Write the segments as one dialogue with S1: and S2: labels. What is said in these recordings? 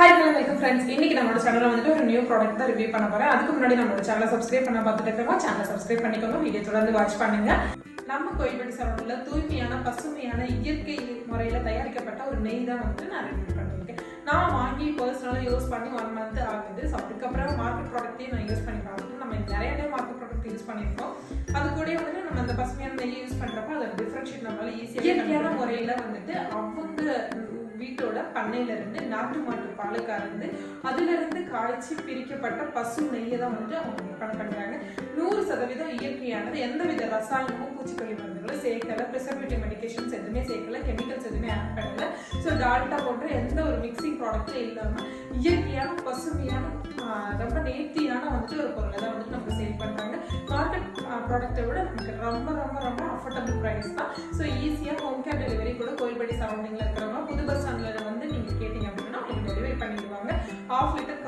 S1: Hi hello welcome friends இன்னைக்கு நம்மளோட சேனல்ல வந்துட்டு ஒரு நியூ ப்ராடக்ட் தான் ரிவ்யூ பண்ண போறேன் அதுக்கு முன்னாடி நம்மளோட சேனலை சப்ஸ்கிரைப் பண்ண பார்த்துட்டு இருக்கோம் சேனலை சப்ஸ்கிரைப் பண்ணிக்கோங்க. வீடியோ தொடர்ந்து வாட்ச் பண்ணுங்க. நம்ம கோயில்பட்டி சரௌண்டில் தூய்மையான பசுமையான இயற்கை முறையில தயாரிக்கப்பட்ட ஒரு நெய் தான் வந்துட்டு நான் ரிவ்யூ பண்ணியிருக்கேன் நான் வாங்கி பர்சனலாக யூஸ் பண்ணி ஒன் மந்த் ஆகுது. ஸோ அதுக்கப்புறம் மார்க்கெட் ப்ராடக்ட்டையும் நான் யூஸ் பண்ணி பார்த்துட்டு நம்ம நிறைய டைம் மார்க்கெட் ப்ராடக்ட் யூஸ் பண்ணியிருக்கோம். அது கூட வந்துட்டு நம்ம அந்த பசுமையான நெய் யூஸ் பண்றப்ப அதை டிஃப்ரென்ஷியேட் நம்மளால ஈஸியாக இயற்கையான முறையில வந்துட்டு அவங்க வீட்டோட பண்ணையில இருந்து நாட்டு மாட்டு பாலை கறந்து அதுல இருந்து காய்ச்சி பிரிக்கப்பட்ட பசு நெய்யை தான் வந்து அவங்க விற்பனை பண்றாங்க. நூறு சதவீதம் இயற்கையானது. எந்த வித ரசாயனமும் பூச்சிக்கொல்லி மருந்துகளும் சேர்க்கல. ப்ரிசர்வேட்டிவ் மெடிக்கேஷன்ஸ் எதுவுமே சேர்க்கல. கெமிக்கல்ஸ் எதுவுமே ஆட் பண்ணல. ஸோ டால்டா போன்ற எந்த ஒரு மிக்சிங் ப்ராடக்ட்டும் இல்லாம இயற்கையான பசுமையான ரொம்ப நேர்த்தியான வந்துட்டு ஒரு பொருளை தான் வந்துட்டு நமக்கு சேல் பண்றாங்க. மார்க்கெட் ப்ராடக்ட்டை விட நமக்கு ரொம்ப ரொம்ப ரொம்ப அஃபோர்டபுள் ப்ரைஸ் தான். ஸோ ஈஸியாக ஹோம் கேர் டெலிவரி கூட கோயில்படி சரௌண்டிங்கில் இருக்கிற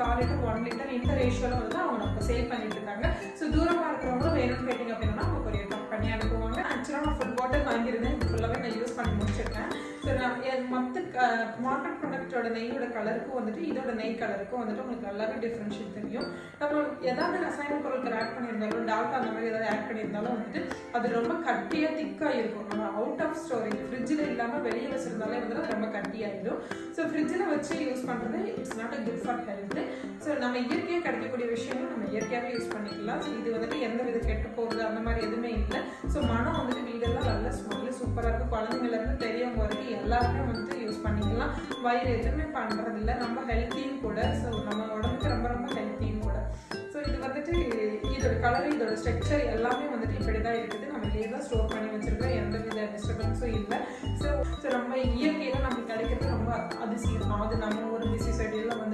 S1: கால் லிட்டர் ஒன் லிட்டர் இந்த ரேஷியோவில் வந்து அவங்க நமக்கு சேல் பண்ணிட்டு இருக்காங்க. ஸோ தூரமாக இருக்கிறவங்களும் வேணும்னு கேட்டிங்க அப்படின்னா அவங்க கொரியர் ட்ராப் பண்ணி அனுப்புவாங்க. ஆக்சுவலாக நான் ஃபுட் பாட்டில் வாங்கியிருந்தேன். ஃபுல்லாகவே நான் யூஸ் பண்ணி முடிச்சிருக்கேன். ஸோ நான் என் மற்ற மார்க்கெட் ப்ராடக்ட்டோட நெய்யோட கலருக்கும் வந்துட்டு இதோட நெய் கலருக்கும் வந்துட்டு உங்களுக்கு நல்லாவே டிஃப்ரென்ஷியல் தெரியும். நம்ம ஏதாவது ரசாயன பொருட்கள் ஆட் பண்ணியிருந்தாலும் டால்டா அந்த மாதிரி ஏதாவது ஆட் பண்ணியிருந்தாலும் வந்துட்டு அது ரொம்ப கட்டியாக திக்காக இருக்கும். நம்ம அவுட் ஆஃப் ஸ்டோரேஜ் ஃப்ரிட்ஜில் இல்லாமல் வெளியே வச்சிருந்தாலே வந்துட்டு ரொம்ப கட்டியாகிடும் ஸோ ஃப்ரிட்ஜில் வச்சு யூஸ் பண்ணுறது it's not a good for health விஷயங்கள் யூஸ் பண்ணிக்கலாம். இது வந்துட்டு எந்த வித கெட்டு போகுது அந்த மாதிரி எதுவுமே இல்லை. ஸோ மனம் வந்துட்டு வீடெல்லாம் நல்ல ஸ்மெல்லு சூப்பராக இருக்கும். குழந்தைங்கள்ல இருந்து பெரியவங்க வரைக்கும் எல்லாருமே வந்துட்டு யூஸ் பண்ணிக்கலாம். வயிறு எதுவுமே பண்ணுறதில்ல ரொம்ப ஹெல்த்தியும் கூட. ஸோ நம்ம உடம்புக்கு ரொம்ப ரொம்ப ஹெல்த்தியும் கூட. ஸோ இது வந்துட்டு இதோட கலர் இதோட ஸ்ட்ரக்சர் எல்லாமே வந்துட்டு இப்படி தான் இருக்குது. நம்ம இதே தான் ஸ்டோர் பண்ணி வச்சுருக்கோம். எந்த வித டிஸ்டர்பன்ஸும் இல்லை. ஸோ ஸோ நம்ம இயற்கையில் நமக்கு கிடைக்கிறது ரொம்ப அதிசயம். அது நம்ம ஒரு பிஸி ஷெடியூலில் வந்துட்டு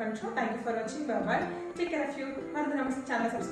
S1: control. Thank you for watching. Bye bye. Take care of you. Marathon channel subscribe.